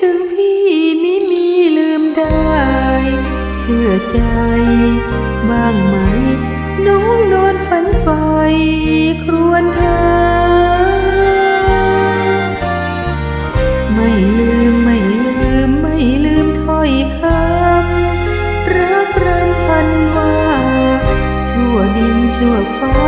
ถึงพี่ไม่มีลืมได้ เชื่อใจ บ้างไหม น้องนอนฝันไฟครวญหาไม่ลืมไม่ลืมไม่ลืมถ้อยคำรักรำพันว่า ชั่วดินชั่วฟ้า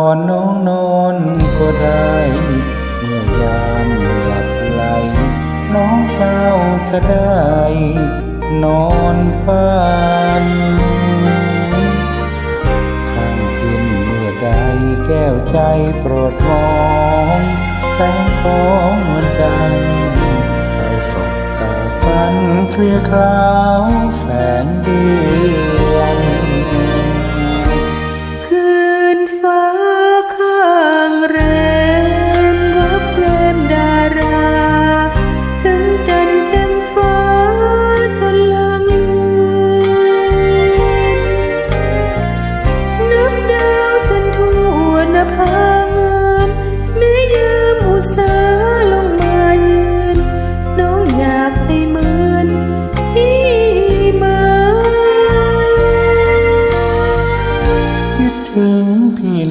อนน้องนอนก็ได้ เมื่อยามหลับไหล น้องเฝ้าจะได้ นอนฝันข้างคืนเมื่อใดแก้วใจโปรดมองแสงของเหมือนกันเราสบตากันเคลียร์คราว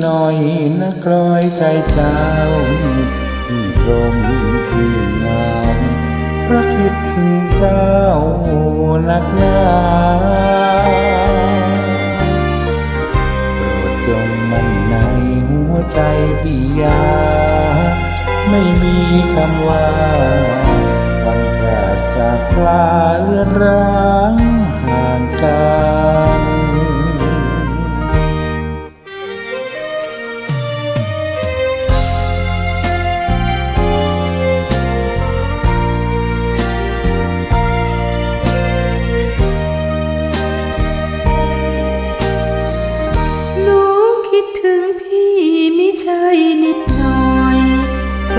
หน่อยนะกลอยใจเจ้าพี่ตรงพี่งามพระคิดถึงเจ้านักหนาโปรดจงมันในหัวใจพี่ยา ไม่มีคำว่าวันจากจากลาเลือนร้างห่างกัน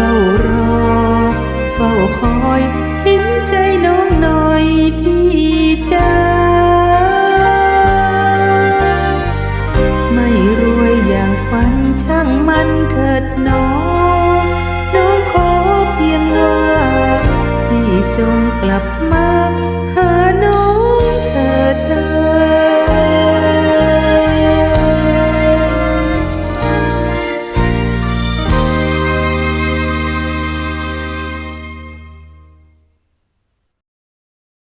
ฝ้ารอ เฝ้าคอยเห็นใจน้องหน่อยพี่จ้าไม่รวยอย่างฝันช่างมันเถิดน้องน้องขอเพียงว่า พี่จงกลับมา หาน้องเถิดนะ